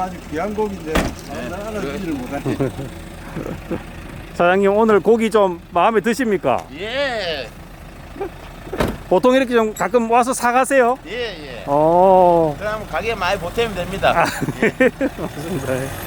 아주 귀한 고기인데 알아듣지를 못하네. 사장님 오늘 고기 좀 마음에 드십니까? 예. 보통 이렇게 좀 가끔 와서 사가세요? 예, 예. 어 그럼 가게 많이 보태면 됩니다. 맞습니다 방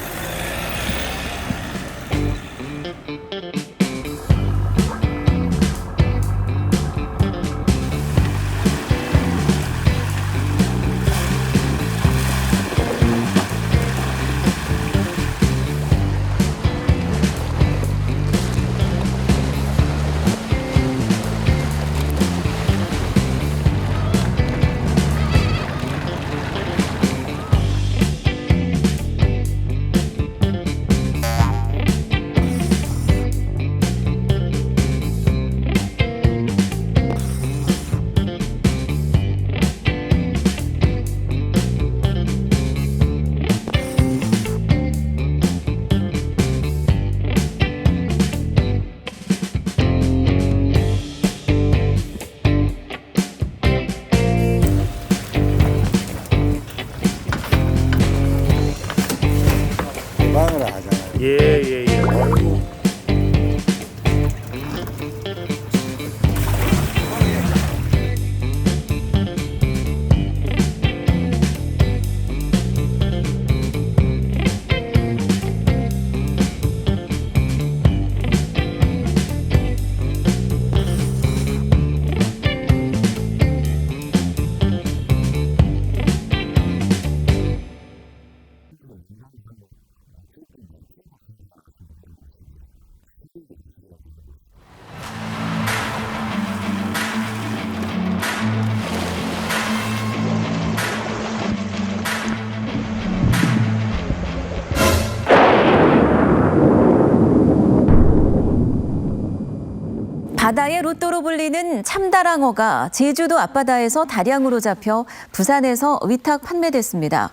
바다의 로또로 불리는 참다랑어가 제주도 앞바다에서 다량으로 잡혀 부산에서 위탁 판매됐습니다.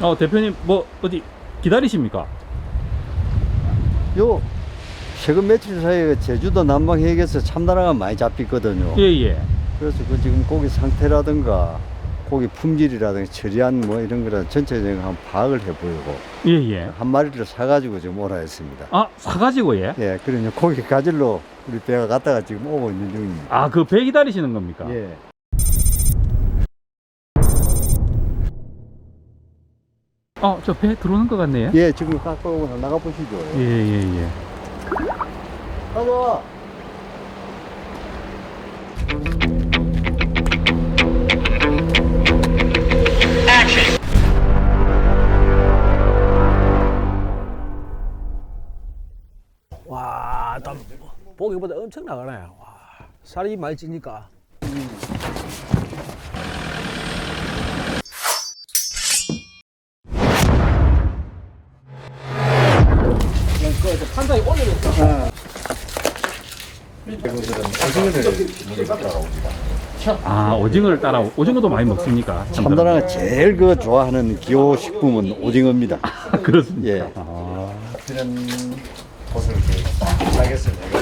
어 대표님 뭐 어디 기다리십니까? 요 최근 며칠 사이에 제주도 남방 해역에서 참다랑가 많이 잡혔거든요. 예예 그래서 그 지금 고기 상태라든가 고기 품질이라든가 처리한 뭐 이런 거라 전체적인 한 파악을 해보고 예 예 한 마리를 사가지고 지금 오라 했습니다. 아 사가지고 예? 예, 그러니 고기 가지러 우리 배가 갔다가 지금 오고 있는 중입니다. 아 그 배 기다리시는 겁니까? 예. 어, 저 배 들어오는 것 같네요. 예, 지금 갖고 오고 나가 보시죠. 예, 예, 예. 가자. 와, 땀 보기보다 엄청 나가네. 와, 살이 많이 찌니까. 판장이 올려줬어. 아, 오징어를 따라, 오징어도 많이 먹습니까? 참다랑가 제일 그 좋아하는 기호 식품은 오징어입니다. 그렇습니다. 예. 아, 이런 곳을 시작했습니다.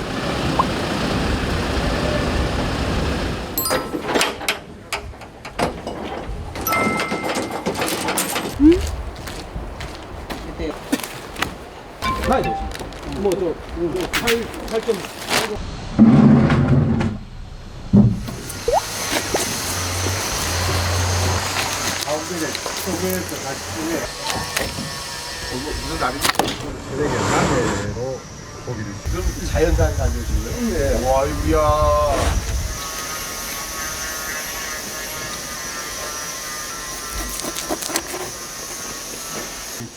나야 되지. 뭐, 저, 팔, 팔좀 자연산 가져오신 거예요? 와, 이거야.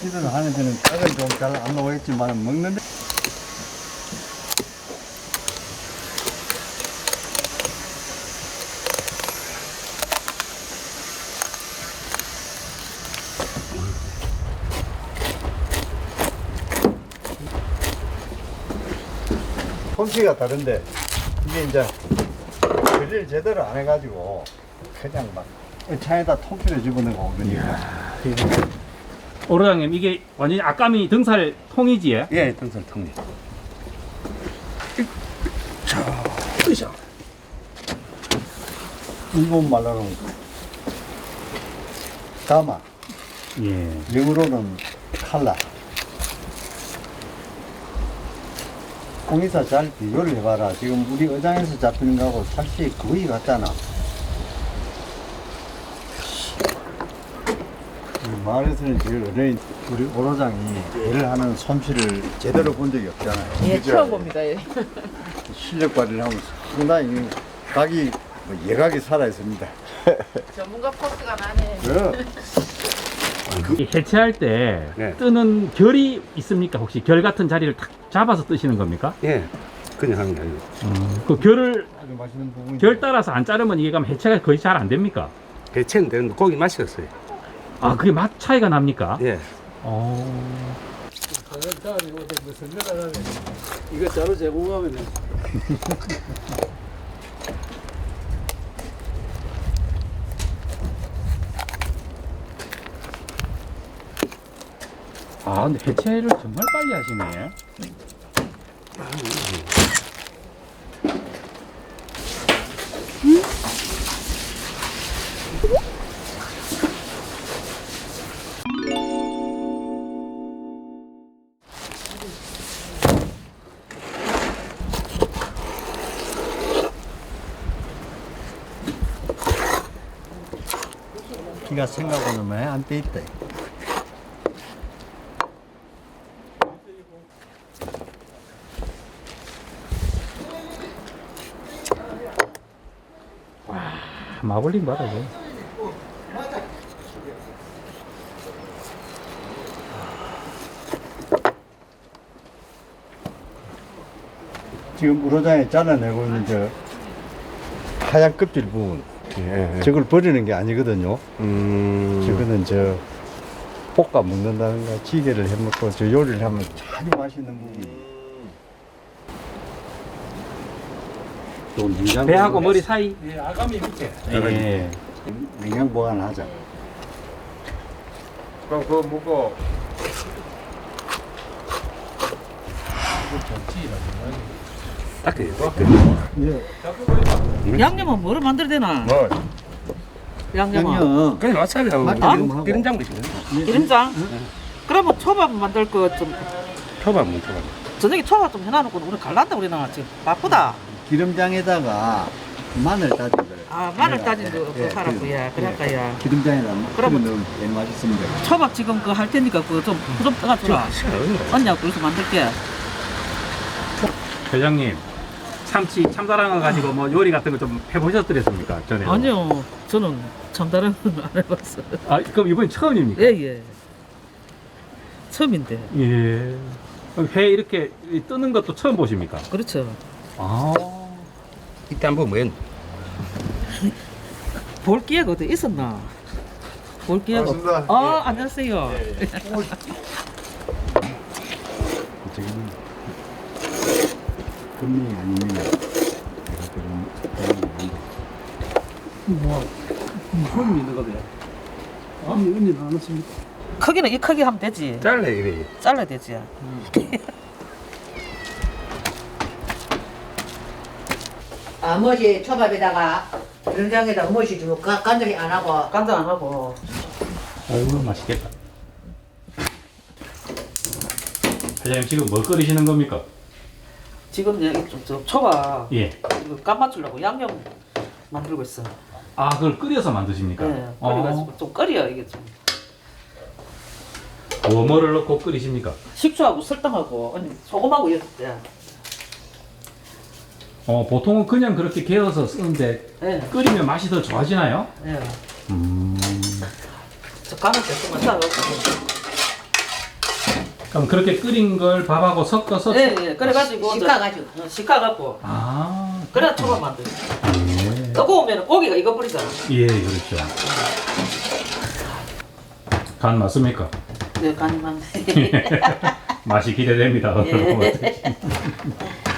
시즌 하는 데는 닭은 좀 잘 안 나오겠지만 먹는데 솜씨가 다른데 이게 이제 그릴 제대로 안 해가지고 그냥 막 차에다 통째로 집어넣고 그러니까 오로장님, 이게 완전히 아까미 등살 통이지에? 예, 등설통이. 일본 말로는 가마, 예. 영어로는 칼라. 공이사 잘 비교를 해봐라. 지금 우리 의장에서 잡히는 거하고 살씨 거의 같잖아. 이 마을에서는 제일 어려운 우리 오로장이 일을 하는 솜씨를 제대로 본 적이 없잖아요. 예, 처음 봅니다. 예. 실력 발휘를 하면 상당히 각이 뭐 예각이 살아 있습니다. 전문가 포스가 나네. 그, 이 해체할 때 네. 뜨는 결이 있습니까? 혹시 결 같은 자리를 탁 잡아서 뜨시는 겁니까? 예, 그냥 하는 게 아니고. 그 결을 결 따라서 안 자르면 이게 가면 해체가 거의 잘 안 됩니까? 배채는 되는데 고기 맛이 없어요. 아, 그게 맛 차이가 납니까? 예. 어. 이거 자로 제공하면 아, 근데 해체를 정말 빨리 하시네. 기가 생각보다 많이 안빼 있다. 마블링 받아, 요 지금 우로장에 잘라내고 있는 저 하얀 껍질 부분 예. 저걸 버리는 게 아니거든요. 음. 저거는 저 볶아 먹는다든가 찌개를 해 먹고 저 요리를 하면 아주 맛있는 부분이. 배하고 머리 사이. 예, 아가미 밑에. 예. 냉장 보관하자. 그럼 그거 먹고. 딱 그, 양념은 뭐를 만들어야 되나? 뭐? 양념은 양념 그냥 와사비하고 아? 기름, 기름장 드시네. 기름장. 그러면 초밥 만들 거좀 초밥 못 초밥. 저녁에 초밥 좀 해놔놓고 우리 갈란다 우리는 지금 바쁘다. 기름장에다가 마늘 따진 거. 아 마늘 따진 거 그거 하라고 야 그럴까야 기름장에다 그러면- 제일 맛있습니다. 초밥 지금 그할 테니까 그거 좀좀 떠가주라 언니하고 여기서 만들게 회장님 참치 참다랑어 가지고 뭐 요리 같은 거 좀 해보셨더랬습니까 전에? 아니요 저는 참다른 건 안 해봤어 아 그럼 이번이 처음입니까? 예예 처음인데 예. 그럼 회 이렇게 뜨는 것도 처음 보십니까? 그렇죠 아. 이때 한번 뭐였 볼 기회가 어디 있었나 볼 기회가 없- 반갑습니다. 아 안녕하세요 지금 금리 아니면 내가 그런 뭐 있는. 아니 언니 안 왔습니까? 크기는 이 크기 하면 되지 잘래 이래. 잘라야 되지 아, 머지 초밥에다가 된장에다 머지 주고 가- 간장이 안 하고 간장 안 하고 아이고 맛있겠다. 회장님 지금 뭐 끓이시는 겁니까? 지금 여기 좀, 저 초밥 예. 이거 간 맞추려고 양념 만들고 있어 아 그걸 끓여서 만드십니까? 네, 끓여가지고 좀 끓여 이게 좀 어, 뭐를 넣고 끓이십니까? 식초하고 설탕하고 언니 소금하고 이렇게 돼. 어 보통은 그냥 그렇게 개어서 쓰는데 예, 끓이면 맛이 더 좋아지나요? 예. 음. 저 간을 조금만 싸가지고. 그럼 그렇게 끓인 걸 밥하고 섞어서 예, 예. 그래가지고 이제- 식혀가지고. 어, 식혀갖고. 아 그래야 초밥 만들. 예. 뜨거우면 고기가 익어버리잖아. 예 그렇죠. 간 맞습니까? 네, 간만. 맛이 기대됩니다. 예. 또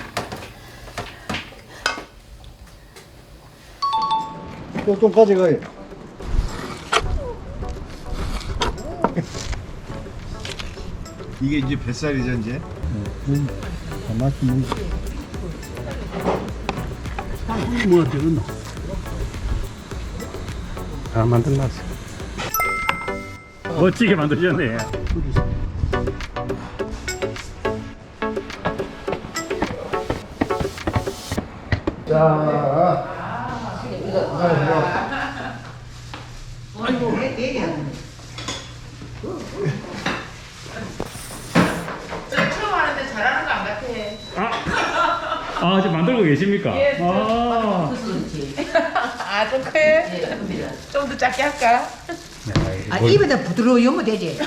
좀 가져가요. 이게 이제 뱃살이죠 이제. 맛이 뭐뭐 되겠노? 잘 만들었어. 멋지게 만드셨네. 처음 하는데 잘하는 거 안 같아. 아, 지금 만들고 계십니까? 예, 아. 아, 좀 커요? 좀더 작게 할까? 아, 입에다 부드러워 여면 되지.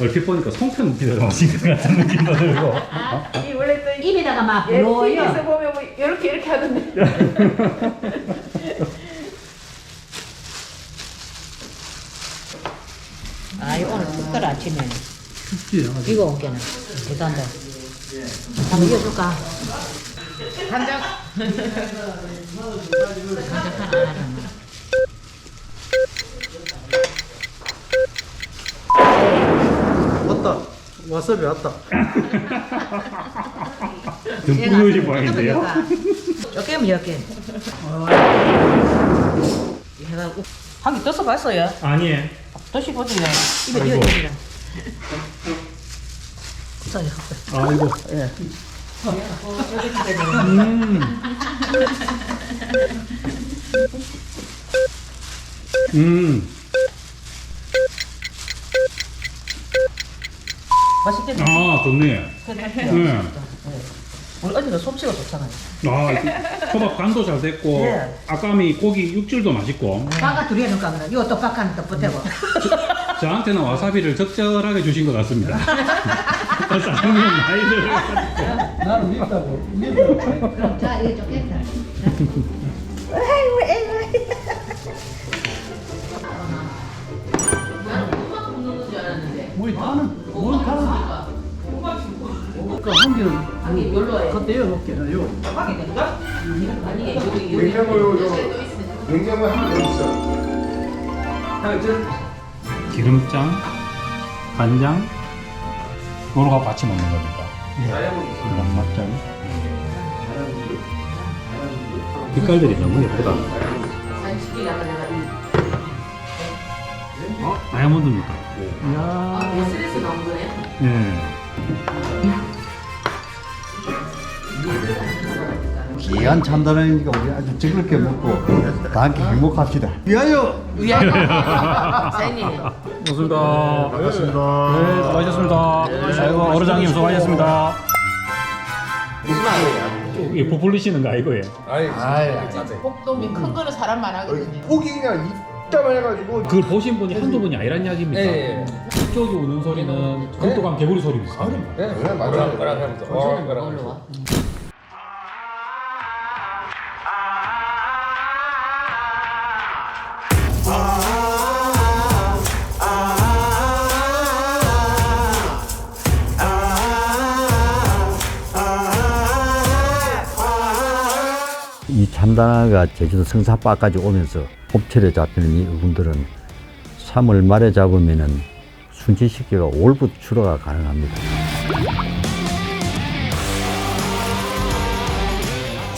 얼핏 보니까 송편 비벼 마신 것 같은 느낌도 들고. 이 원래 또 이- 입에다가 막 예, 부러워요. TV에서 보면 뭐 이렇게 이렇게 하던데. 아, 이 오늘 춥더라 아침에. 비가 오게는 대단다. 한번 이어줄까? 간장. 왔다. 와사비 왔다. 넣으신 모양인데요? 조금 이렇게. 해가지고 한개 떠서 봤어요. 아니, 드셔보세요. 입에 아이고. 넣어주라. 아이고. 예. 음. 맛있겠네. 아, 좋네. 네. 우리 언니가 솜씨가 좋잖아요. 아, 초밥 간도 잘 됐고, 예. 아까미 고기 육질도 맛있고, 바깥 둘이 해놓을까 그래. 이거 또 바깥은 또 보태고. 저한테는 와사비를 적절하게 주신 것 같습니다. 나이를. 나는 밉다고. 밉다고. 그럼 자, 이거 좋겠다. 뭐 나는 뭘 가는? 그한 개는 아니 별로해. 그때요 놓게 요. 냉장고 요 저 냉장고 하나 더 있어. 기름장, 간장, 요거가 같이 먹는 겁니다. 그럼 맛장. 빛깔들이 너무 예쁘다. 어? 다이아몬드입니까? 이야. 스트레스 나온 거 귀한 참다라니까 우리 아주 즐겁게 먹고 다 함께 행복합시다. 위하여! 위하여. 사장님. 고맙습니다. 반갑습니다. 네, 수고하셨습니다. 아이고, 어르장님 수고하셨습니다. 무슨 말이에요? 이게 부풀리시는 거 아이고예요. 아이, 목돔이 큰 거는 사람 많아거든요. 폭이 그냥 이따만 해가지고 그걸 보신 분이 한두 분이 아니란 이야기입니다. 예, 예. 쪽이 우는 소리는 극도감 개구리 소리입니다. 네, 그냥 맞아요. 그냥 그냥 그냥 그냥 그냥 그냥 참단화가 제주도 성사바까지 오면서 옵철에 잡히는 이분들은 3월 말에 잡으면은 순진식기가 올부터 출하가 가능합니다.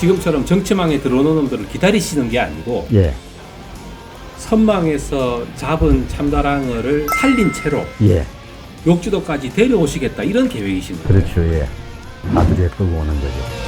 지금처럼 정체망에 들어오는 놈들을 기다리시는 게 아니고 예. 선망에서 잡은 참다랑어를 살린 채로 예. 욕주도까지 데려오시겠다 이런 계획이신 거예요. 그렇죠. 예. 아들이 끌고 오는 거죠.